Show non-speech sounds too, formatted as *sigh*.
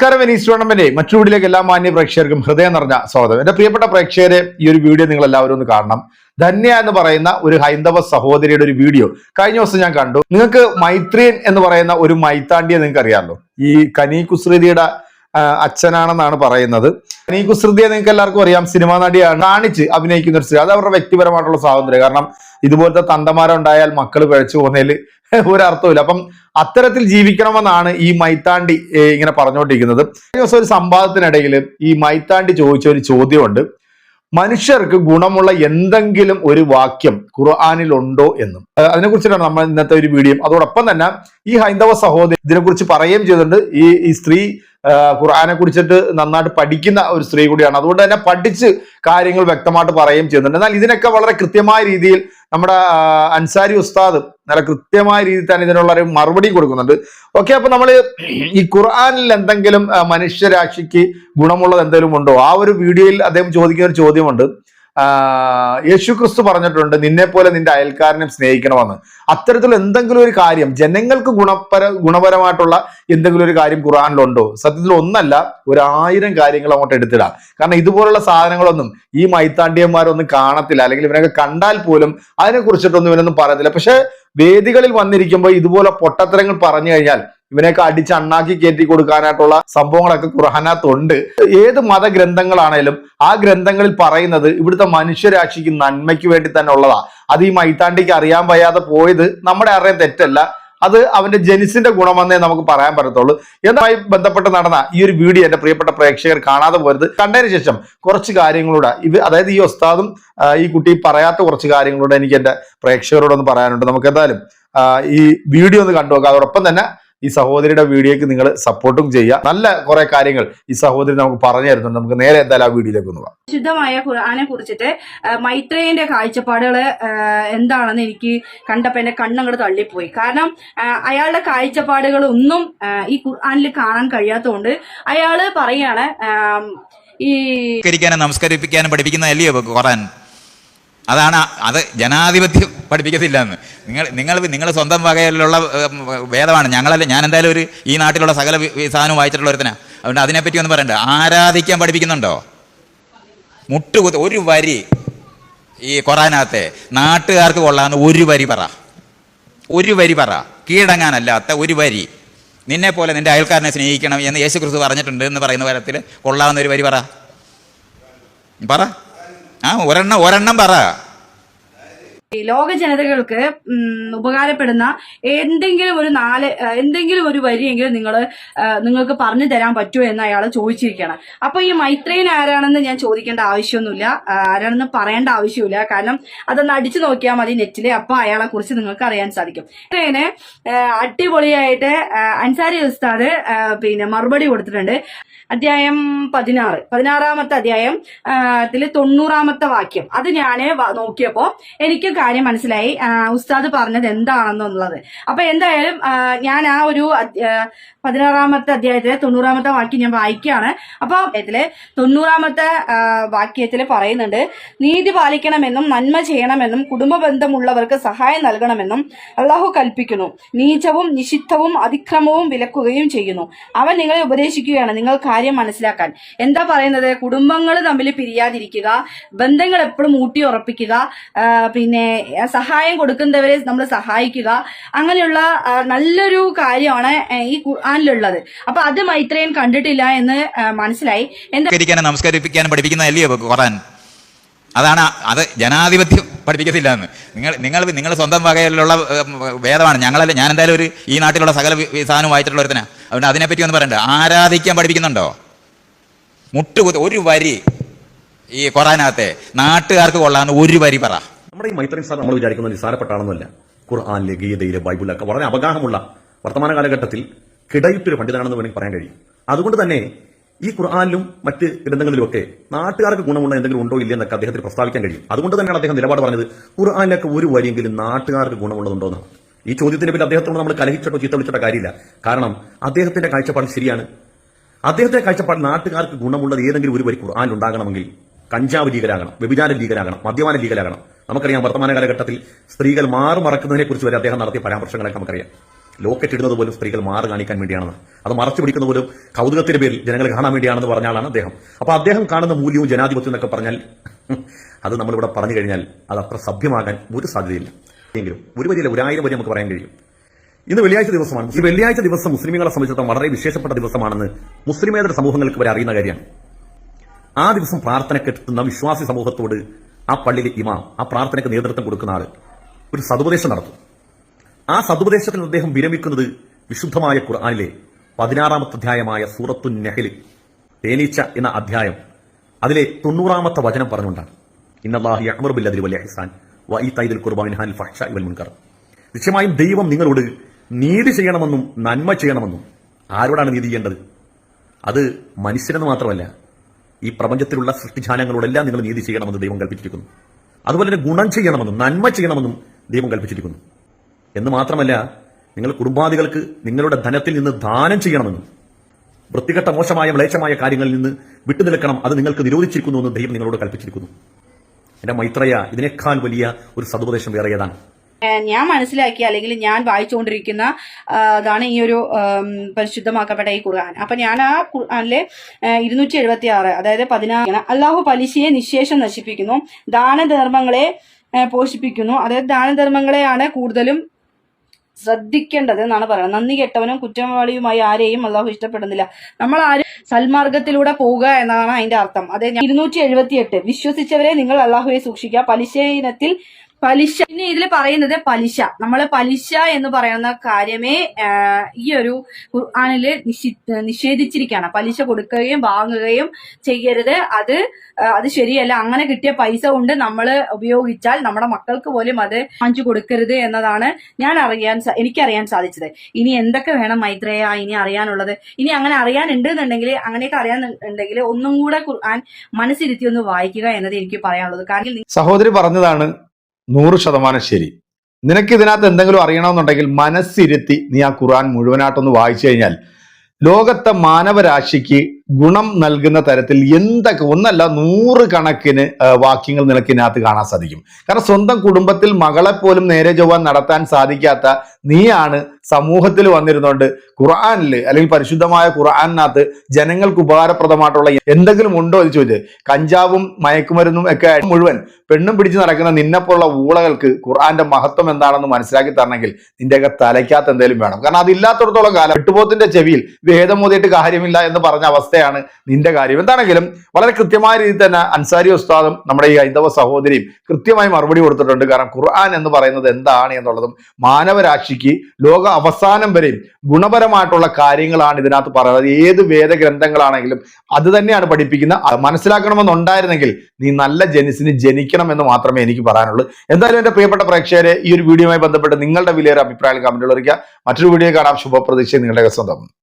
നമസ്കാരം Venice tournament മറ്റു വീട്ടിലേക്ക് എല്ലാ മാന്യ പ്രേക്ഷകർക്കും ഹൃദയം നിറഞ്ഞ സ്വാഗതം. എന്റെ പ്രിയപ്പെട്ട പ്രേക്ഷകരെ ഈ ഒരു വീഡിയോ നിങ്ങൾ എല്ലാവരും ഒന്ന് കാണണം. ധന്യ എന്ന് പറയുന്ന ഒരു ഹൈന്ദവ സഹോദരിയുടെ ഒരു വീഡിയോ കഴിഞ്ഞ ദിവസം ഞാൻ കണ്ടു. നിങ്ങൾക്ക് മൈത്രിയൻ എന്ന് പറയുന്ന ഒരു മൈത്താണ്ടിയെ നിങ്ങൾക്ക് അറിയാമല്ലോ. ഈ കനി കുസൃതിയുടെ അച്ഛനാണെന്നാണ് പറയുന്നത്. കനി കുസൃതിയെ നിങ്ങൾക്ക് എല്ലാവർക്കും അറിയാം. സിനിമാ നടിയാണ്. കാണിച്ച് അഭിനയിക്കുന്ന ഒരു സ്ത്രീ. അത് അവരുടെ വ്യക്തിപരമായിട്ടുള്ള സ്വാതന്ത്ര്യം. കാരണം ഇതുപോലത്തെ തന്തമാരുണ്ടായാൽ മക്കൾ പിഴച്ചു പോകുന്നതിൽ ഒരർത്ഥമില്ല അപ്പം അത്തരത്തിൽ ജീവിക്കണമെന്നാണ് ഈ മൈത്താണ്ടി ഇങ്ങനെ പറഞ്ഞുകൊണ്ടിരിക്കുന്നത്. ദിവസം ഒരു സംവാദത്തിനിടയിൽ ഈ മൈത്താണ്ടി ചോദിച്ച ഒരു ചോദ്യമുണ്ട്. മനുഷ്യർക്ക് ഗുണമുള്ള എന്തെങ്കിലും ഒരു വാക്യം ഖുർആാനിൽ ഉണ്ടോ എന്നും അതിനെക്കുറിച്ചിട്ടാണ് നമ്മൾ ഇന്നത്തെ ഒരു വീഡിയോ. അതോടൊപ്പം തന്നെ ഈ ഹൈന്ദവ സഹോദരി ഇതിനെക്കുറിച്ച് പറയുകയും ചെയ്തിട്ടുണ്ട്. ഈ സ്ത്രീ ഖുർആനെ കുറിച്ചിട്ട് നന്നായിട്ട് പഠിക്കുന്ന ഒരു സ്ത്രീ കൂടിയാണ്. അതുകൊണ്ട് തന്നെ പഠിച്ച് കാര്യങ്ങൾ വ്യക്തമായിട്ട് പറയുകയും ചെയ്യുന്നുണ്ട്. എന്നാൽ ഇതിനൊക്കെ വളരെ കൃത്യമായ രീതിയിൽ നമ്മുടെ അൻസാരി ഉസ്താദ് നല്ല കൃത്യമായ രീതിയിൽ തന്നെ ഇതിനുള്ള ഒരു മറുപടി കൊടുക്കുന്നുണ്ട്. ഓക്കെ അപ്പൊ നമ്മൾ ഈ ഖുർആാനിൽ എന്തെങ്കിലും മനുഷ്യരാശിക്ക് ഗുണമുള്ളത് എന്തെങ്കിലും ഉണ്ടോ? ആ ഒരു വീഡിയോയിൽ അദ്ദേഹം ചോദിക്കുന്ന ഒരു ചോദ്യമുണ്ട്. യേശു ക്രിസ്തു പറഞ്ഞിട്ടുണ്ട് നിന്നെ പോലെ നിന്റെ അയൽക്കാരനെ സ്നേഹിക്കണമെന്ന്. അത്തരത്തിൽ എന്തെങ്കിലും ഒരു കാര്യം ജനങ്ങൾക്ക് ഗുണപര ഗുണപരമായിട്ടുള്ള എന്തെങ്കിലും ഒരു കാര്യം ഖുറാനിലുണ്ടോ സത്യത്തിൽ ഒന്നല്ല ഒരു ആയിരം കാര്യങ്ങൾ അങ്ങോട്ട് എടുത്തിടാം. കാരണം ഇതുപോലുള്ള സാധനങ്ങളൊന്നും ഈ മൈത്താണ്ടിയന്മാരൊന്നും കാണത്തില്ല. അല്ലെങ്കിൽ ഇവരൊക്കെ കണ്ടാൽ പോലും അതിനെ കുറിച്ചിട്ടൊന്നും ഇവനൊന്നും പറയത്തില്ല. പക്ഷെ വേദികളിൽ വന്നിരിക്കുമ്പോൾ ഇതുപോലെ പൊട്ടത്തരങ്ങൾ പറഞ്ഞു കഴിഞ്ഞാൽ ഇവനെയൊക്കെ അടിച്ച് അണ്ണാക്കി കയറ്റി കൊടുക്കാനായിട്ടുള്ള സംഭവങ്ങളൊക്കെ ഖുർഹാനകത്തുണ്ട് ഏത് മതഗ്രന്ഥങ്ങളാണേലും ആ ഗ്രന്ഥങ്ങളിൽ പറയുന്നത് ഇവിടുത്തെ മനുഷ്യരാശിക്ക് നന്മയ്ക്ക് വേണ്ടി തന്നെ ഉള്ളതാ. അത് ഈ മൈത്താണ്ടിക്ക് അറിയാൻ വയ്യാതെ പോയത് നമ്മുടെ അറിയാൻ തെറ്റല്ല. അത് അവന്റെ ജനിസിന്റെ ഗുണമെന്നേ നമുക്ക് പറയാൻ പറ്റത്തുള്ളൂ. എന്നുമായി ബന്ധപ്പെട്ട് നടന്ന ഈ ഒരു വീഡിയോ എന്റെ പ്രിയപ്പെട്ട പ്രേക്ഷകർ കാണാതെ പോരുത്. കണ്ടതിന് ശേഷം കുറച്ച് കാര്യങ്ങളൂടെ ഇത് അതായത് ഈ ഒസ്താദും ഈ കുട്ടി പറയാത്ത കുറച്ച് കാര്യങ്ങളൂടെ എനിക്ക് എന്റെ പ്രേക്ഷകരോടൊന്ന് പറയാനുണ്ട്. നമുക്ക് എന്തായാലും ഈ വീഡിയോ ഒന്ന് കണ്ടു നോക്കാം അതോടൊപ്പം തന്നെ ഈ സഹോദരിയുടെ വീഡിയോക്ക് നിങ്ങൾ സപ്പോർട്ടും ചെയ്യുക. നല്ല കുറെ കാര്യങ്ങൾ ഈ സഹോദരി നമുക്ക് പറഞ്ഞു തരുന്നുണ്ട്. നമുക്ക് നേരെ എന്തായാലും ആ വീഡിയോയിലേക്ക് ഒന്ന് പോകാം ശുദ്ധമായ ഖുർആാനെ കുറിച്ചിട്ട് മൈത്രേന്റെ മൈത്രേയന്റെ കാഴ്ചപ്പാടുകൾ എന്താണെന്ന് എനിക്ക് കണ്ടപ്പോൾ എന്റെ കണ്ണങ്ങട് തള്ളിപ്പോയി. കാരണം അയാളുടെ കാഴ്ചപ്പാടുകൾ ഒന്നും ഈ ഖുർആാനിൽ കാണാൻ കഴിയാത്തതുകൊണ്ട് അയാൾ പറയാണ് ഈ നമസ്കരിക്കാനും പഠിപ്പിക്കുന്ന അല്ലയോ ഖുറാൻ അതാണ് അത് ജനാധിപത്യം പഠിപ്പിക്കത്തില്ല എന്ന് നിങ്ങൾ നിങ്ങൾ നിങ്ങൾ സ്വന്തം വകയിലുള്ള വേദമാണ് ഞങ്ങളല്ല ഞാൻ എന്തായാലും ഒരു ഈ നാട്ടിലുള്ള സകല സാധനവും വായിച്ചിട്ടുള്ള ഒരുത്തനാ. അതുകൊണ്ട് അതിനെപ്പറ്റി ഒന്ന് പറയണ്ട. ആരാധിക്കാൻ പഠിപ്പിക്കുന്നുണ്ടോ? മുട്ടുകുത്ത് ഒരു വരി ഈ കൊറാനാത്തെ നാട്ടുകാർക്ക് കൊള്ളാന്ന് ഒരു വരി പറ. ഒരു വരി പറ. കീഴടങ്ങാനല്ലാത്ത ഒരു വരി. നിന്നെ പോലെ നിന്റെ അയൽക്കാരനെ സ്നേഹിക്കണം എന്ന് യേശു ക്രിസ്തു പറഞ്ഞിട്ടുണ്ട് എന്ന് പറയുന്ന തരത്തിൽ കൊള്ളാവുന്ന ഒരു വരി പറ. പറ. ആ ഒരെണ്ണം ഒരെണ്ണം പറ. ലോക ജനതകൾക്ക് ഉപകാരപ്പെടുന്ന എന്തെങ്കിലും ഒരു നാല് എന്തെങ്കിലും ഒരു വരിയെങ്കിലും നിങ്ങൾ നിങ്ങൾക്ക് പറഞ്ഞു തരാൻ പറ്റുമോ എന്ന് അയാൾ ചോദിച്ചിരിക്കുകയാണ്. അപ്പൊ ഈ മൈത്രേയൻ ആരാണെന്ന് ഞാൻ ചോദിക്കേണ്ട ആവശ്യമൊന്നുമില്ല. ആരാണെന്ന് പറയേണ്ട ആവശ്യമില്ല. കാരണം അതൊന്ന് അടിച്ചു നോക്കിയാൽ മതി നെറ്റിൽ. അപ്പൊ അയാളെ കുറിച്ച് നിങ്ങൾക്ക് അറിയാൻ സാധിക്കും. മൈത്രേയന് അടിപൊളിയായിട്ട് അൻസാരി ഉസ്താദ് പിന്നെ മറുപടി കൊടുത്തിട്ടുണ്ട്. അധ്യായം പതിനാറ്. പതിനാറാമത്തെ അധ്യായം ത്തിൽ തൊണ്ണൂറാമത്തെ വാക്യം. അത് ഞാൻ നോക്കിയപ്പോ എനിക്ക് കാര്യം മനസ്സിലായി. ഉസ്താദ് പറഞ്ഞത് എന്താണെന്നുള്ളത്. അപ്പൊ എന്തായാലും ഞാൻ ആ ഒരു പതിനാറാമത്തെ അധ്യായത്തിലെ തൊണ്ണൂറാമത്തെ വാക്യം ഞാൻ വായിക്കുകയാണ്. അപ്പൊ അദ്ദേഹത്തിൽ തൊണ്ണൂറാമത്തെ വാക്യത്തിൽ പറയുന്നുണ്ട് നീതി പാലിക്കണമെന്നും നന്മ ചെയ്യണമെന്നും കുടുംബ ബന്ധമുള്ളവർക്ക് സഹായം നൽകണമെന്നും അള്ളാഹു കൽപ്പിക്കുന്നു. നീചവും നിഷിദ്ധവും അതിക്രമവും വിലക്കുകയും ചെയ്യുന്നു. അവൻ നിങ്ങളെ ഉപദേശിക്കുകയാണ്. നിങ്ങൾ മനസ്സിലാക്കാൻ. എന്താ പറയുന്നത്? കുടുംബങ്ങൾ തമ്മിൽ പിരിയാതിരിക്കുക ബന്ധങ്ങൾ എപ്പോഴും ഊട്ടി ഉറപ്പിക്കുക പിന്നെ സഹായം കൊടുക്കുന്നവരെ നമ്മൾ സഹായിക്കുക അങ്ങനെയുള്ള നല്ലൊരു കാര്യമാണ് ഈ ആനിലുള്ളത് അപ്പൊ അത് മൈത്രേയൻ കണ്ടിട്ടില്ല എന്ന് മനസ്സിലായി. എന്താ നമസ്കരിപ്പിക്കാനും പഠിപ്പിക്കുന്ന ഖുറാൻ അതാണ് അത് ജനാധിപത്യം പഠിപ്പിക്കത്തില്ല എന്ന് നിങ്ങൾ നിങ്ങൾ നിങ്ങൾ സ്വന്തം വകയിലുള്ള വേദമാണ്. ഞങ്ങളല്ല ഞാൻ എന്തായാലും ഒരു ഈ നാട്ടിലുള്ള സകല സാധനവും വായിച്ചിട്ടുള്ള ഒരുത്തനാ. അതുകൊണ്ട് അതിനെപ്പറ്റി ഒന്ന് പറയണ്ട. ആരാധിക്കാൻ പഠിപ്പിക്കുന്നുണ്ടോ? മുട്ടുകുത്ത് ഒരു വരി ഈ ഖുറാനകത്തെ. നാട്ടുകാർക്ക് കൊള്ളാന്ന് ഒരു വരി പറ. നമ്മുടെ ഈ മൈത്രി സാർ നമ്മൾ വിചാരിക്കുന്നത് നിസാരപ്പെട്ടാണെന്നല്ല ഖുർആാനിലെ ഗീതയിലെ ബൈബിളൊക്കെ വളരെ അവഗാഹമുള്ള വർത്തമാന കാലഘട്ടത്തിൽ കിടയിട്ടൊരു പണ്ഡിതനാണെന്ന് വേണമെങ്കിൽ പറയാൻ കഴിയും. അതുകൊണ്ട് തന്നെ ഈ ഖുർആാനിലും മറ്റ് ഗ്രന്ഥങ്ങളിലുമൊക്കെ നാട്ടുകാർക്ക് ഗുണമുള്ള എന്തെങ്കിലും ഉണ്ടോ ഇല്ല എന്നൊക്കെ അദ്ദേഹത്തിന് പ്രസ്താവിക്കാൻ കഴിയും. അതുകൊണ്ട് തന്നെയാണ് അദ്ദേഹം നിലപാട് പറഞ്ഞത് ഖുർആാനിലൊക്കെ ഒരു വരിയെങ്കിലും നാട്ടുകാർക്ക് ഗുണമുള്ളതുണ്ടോ എന്നാണ്. ഈ ചോദ്യത്തിന് പിന്നെ അദ്ദേഹത്തോട് നമ്മൾ കലഹിച്ചിട്ടോ ചീത്ത വിളിച്ചിട്ടോ കാര്യമില്ല. കാരണം അദ്ദേഹത്തിന്റെ കാഴ്ചപ്പാട് ശരിയാണ്. അദ്ദേഹത്തിന്റെ കാഴ്ചപ്പാട് നാട്ടുകാർക്ക് ഗുണമുള്ളത് ഏതെങ്കിലും ഒരു വരി ഖുർആൻ ഉണ്ടാകണമെങ്കിൽ കഞ്ചാവ് ലീഗലാകണം വ്യഭിചാര ലീഗലാകണം മദ്യപാന ലീഗലാകണം നമുക്കറിയാം വർത്തമാന കാലഘട്ടത്തിൽ സ്ത്രീകൾ മാറുമറക്കുന്നതിനെ കുറിച്ച് വരെ അദ്ദേഹം നടത്തിയ പരാമർശങ്ങളൊക്കെ നമുക്കറിയാം. ലോക്കറ്റ് ഇടുന്നത് പോലും സ്ത്രീകൾ മാറ് കാണിക്കാൻ വേണ്ടിയാണെന്ന്. അത് മറച്ചു പിടിക്കുന്ന പോലും കൗതുകത്തിന്റെ പേരിൽ ജനങ്ങൾ കാണാൻ വേണ്ടിയാണെന്ന് പറഞ്ഞ ആളാണ് അദ്ദേഹം. അപ്പൊ അദ്ദേഹം കാണുന്ന മൂല്യവും ജനാധിപത്യവും എന്നൊക്കെ പറഞ്ഞാൽ *laughs* അത് നമ്മളിവിടെ പറഞ്ഞു കഴിഞ്ഞാൽ അത് അത്ര സഭ്യമാകാൻ ഒരു സാധ്യതയില്ല. എങ്കിലും ഒരു വരിയില്ല ഒരായിരം വരി നമുക്ക് പറയാൻ കഴിയും. ഇന്ന് വെള്ളിയാഴ്ച ദിവസമാണ്. ഈ വെള്ളിയാഴ്ച ദിവസം മുസ്ലിമുകളെ സംബന്ധിച്ചിടത്തോളം വളരെ വിശേഷപ്പെട്ട ദിവസമാണെന്ന് മുസ്ലിമേതര സമൂഹങ്ങൾക്ക് വരെ അറിയുന്ന കാര്യമാണ്. ആ ദിവസം പ്രാർത്ഥനയ്ക്ക് എത്തുന്ന വിശ്വാസി സമൂഹത്തോട് ആ പള്ളിയിലെ ഇമാം ആ പ്രാർത്ഥനയ്ക്ക് നേതൃത്വം കൊടുക്കുന്ന ആൾ ഒരു സതുപദേശം നടത്തും. ആ സതുപദേശത്തിൽ അദ്ദേഹം വിരമിക്കുന്നത് വിശുദ്ധമായ ഖുർആാനിലെ പതിനാറാമത്തെ അധ്യായമായ സൂറത്തു നെഹലി തേനീച്ച എന്ന അധ്യായം. അതിലെ തൊണ്ണൂറാമത്തെ വചനം പറഞ്ഞുകൊണ്ടാണ്. ഇന്നല്ലാഹി നിശ്ചയമായും ദൈവം നിങ്ങളോട് നീതി ചെയ്യണമെന്നും നന്മ ചെയ്യണമെന്നും ആരോടാണ് നീതി ചെയ്യേണ്ടത്? അത് മനുഷ്യരെന്ന് മാത്രമല്ല ഈ പ്രപഞ്ചത്തിലുള്ള സൃഷ്ടിജാലങ്ങളോടെല്ലാം നിങ്ങൾ നീതി ചെയ്യണമെന്ന് ദൈവം കൽപ്പിച്ചിരിക്കുന്നു. അതുപോലെ തന്നെ ഗുണം ചെയ്യണമെന്നും നന്മ ചെയ്യണമെന്നും ദൈവം കൽപ്പിച്ചിരിക്കുന്നു. എന്ന് മാത്രമല്ല നിങ്ങൾ കുടുംബാദികൾക്ക് നിങ്ങളുടെ ധനത്തിൽ നിന്ന് ദാനം ചെയ്യണമെന്നും വൃത്തികെട്ട മോശമായ മ്ലേച്ഛമായ കാര്യങ്ങളിൽ നിന്ന് വിട്ടുനിൽക്കണം അത് നിങ്ങൾക്ക് നിരോധിച്ചിരിക്കുന്നു എന്ന് ദൈവം നിങ്ങളോട് കൽപ്പിച്ചിരിക്കുന്നു. എന്റെ മൈത്രയ ഇതിനേക്കാൾ വലിയ ഒരു സതുപദേശം വേറെ ഏതാണ് ഞാൻ മനസ്സിലാക്കി അല്ലെങ്കിൽ ഞാൻ വായിച്ചുകൊണ്ടിരിക്കുന്ന അതാണ് ഈ ഒരു പരിശുദ്ധമാക്കപ്പെട്ട ഈ ഖുർആൻ. അപ്പൊ ഞാൻ ആ ഖുർആാനിലെ ഇരുന്നൂറ്റി എഴുപത്തി ആറ് അതായത് പതിനാറ് അള്ളാഹു പലിശയെ നിശേഷം നശിപ്പിക്കുന്നു ദാനധർമ്മങ്ങളെ പോഷിപ്പിക്കുന്നു. അതായത് ദാനധർമ്മങ്ങളെയാണ് കൂടുതലും ശ്രദ്ധിക്കേണ്ടത് എന്നാണ് പറയുന്നത്. നന്ദി കെട്ടവനും കുറ്റവാളിയുമായി ആരെയും അള്ളാഹു ഇഷ്ടപ്പെടുന്നില്ല. നമ്മൾ ആരും സൽമാർഗത്തിലൂടെ പോവുക എന്നാണ് അതിന്റെ അർത്ഥം. അതെ ഇരുന്നൂറ്റി എഴുപത്തി എട്ട് വിശ്വസിച്ചവരെ നിങ്ങൾ അള്ളാഹുവെ സൂക്ഷിക്കുക. പലിശ ഇനത്തിൽ പലിശ. പിന്നെ ഇതിൽ പറയുന്നത് പലിശ. നമ്മൾ പലിശ എന്ന് പറയുന്ന കാര്യമേ ഈ ഒരു ഖുർആാനിൽ നിഷി നിഷേധിച്ചിരിക്കുകയാണ് പലിശ കൊടുക്കുകയും വാങ്ങുകയും ചെയ്യരുത്. അത് അത് ശരിയല്ല. അങ്ങനെ കിട്ടിയ പൈസ കൊണ്ട് നമ്മൾ ഉപയോഗിച്ചാൽ നമ്മുടെ മക്കൾക്ക് പോലും അത് വാങ്ങിച്ചു കൊടുക്കരുത് എന്നതാണ് ഞാൻ അറിയാൻ എനിക്കറിയാൻ സാധിച്ചത്. ഇനി എന്തൊക്കെ വേണം മൈത്രേയ ഇനി അറിയാനുള്ളത്? ഇനി അങ്ങനെ അറിയാനുണ്ട് എന്നുണ്ടെങ്കിൽ അങ്ങനെയൊക്കെ അറിയാൻ ഉണ്ടെങ്കിൽ ഒന്നും കൂടെ ഖുർആൻ മനസ്സിരുത്തി ഒന്ന് വായിക്കുക എന്നത് എനിക്ക് പറയാനുള്ളത്. കാരണം സഹോദരി പറഞ്ഞതാണ് നൂറ് ശതമാനം ശരി. നിനക്ക് ഇതിനകത്ത് എന്തെങ്കിലും അറിയണമെന്നുണ്ടെങ്കിൽ മനസ്സിരുത്തി നീ ആ ഖുർആൻ മുഴുവനായിട്ടൊന്ന് വായിച്ചു കഴിഞ്ഞാൽ ലോകത്തെ മാനവരാശിക്ക് ഗുണം നൽകുന്ന തരത്തിൽ എന്തൊക്കെ ഒന്നല്ല നൂറ് കണക്കിന് വാക്യങ്ങൾ നിനക്ക് ഇതിനകത്ത് കാണാൻ സാധിക്കും. കാരണം സ്വന്തം കുടുംബത്തിൽ മകളെ പോലും നേരെ ചൊവ്വാൻ നടത്താൻ സാധിക്കാത്ത നീയാണ് സമൂഹത്തിൽ വന്നിരുന്നുകൊണ്ട് ഖുർആനിൽ അല്ലെങ്കിൽ പരിശുദ്ധമായ ഖുർആനിനകത്ത് ജനങ്ങൾക്ക് ഉപകാരപ്രദമായിട്ടുള്ള എന്തെങ്കിലും ഉണ്ടോ എന്ന് ചോദിച്ചത് കഞ്ചാവും മയക്കുമരുന്നും ഒക്കെ മുഴുവൻ പെണ്ണും പിടിച്ച് നടക്കുന്ന നിന്നെപ്പോലുള്ള ഊളകൾക്ക് ഖുർആന്റെ മഹത്വം എന്താണെന്ന് മനസ്സിലാക്കി തരണമെങ്കിൽ നിന്റെയൊക്കെ തലയ്ക്കകത്ത് എന്തെങ്കിലും വേണം. കാരണം അതില്ലാത്തടത്തോളം കാലം വെട്ടുപോത്തിന്റെ ചെവിയിൽ വേദം മോതിയിട്ട് കാര്യമില്ല എന്ന് പറഞ്ഞ അവസ്ഥയാണ് നിന്റെ കാര്യം. എന്താണെങ്കിലും വളരെ കൃത്യമായ രീതിയിൽ തന്നെ അൻസാരി ഉസ്താദും നമ്മുടെ ഈ ഹൈന്ദവ സഹോദരിയും കൃത്യമായി മറുപടി കൊടുത്തിട്ടുണ്ട്. കാരണം ഖുർആൻ എന്ന് പറയുന്നത് എന്താണ് എന്നുള്ളതും മാനവരാശിക്ക് ലോക അവസാനം വരെയും ഗുണപരമായിട്ടുള്ള കാര്യങ്ങളാണ് ഇതിനകത്ത് പറയുന്നത്. ഏത് വേദഗ്രന്ഥങ്ങളാണെങ്കിലും അത് തന്നെയാണ് പഠിപ്പിക്കുന്നത് മനസ്സിലാക്കണമെന്നുണ്ടായിരുന്നെങ്കിൽ നീ നല്ല ജനിസിന് ജനിക്കണം എന്ന് മാത്രമേ എനിക്ക് പറയാനുള്ളൂ. എന്തായാലും എന്റെ പ്രിയപ്പെട്ട പ്രേക്ഷകരെ ഈ ഒരു വീഡിയോയുമായി ബന്ധപ്പെട്ട് നിങ്ങളുടെ വിലയേറെ അഭിപ്രായം കമന്റുകൾ അറിയിക്കുക. മറ്റൊരു വീഡിയോ കാണാം. ശുഭപ്രതീക്ഷ. നിങ്ങളുടെ സ്വന്തം.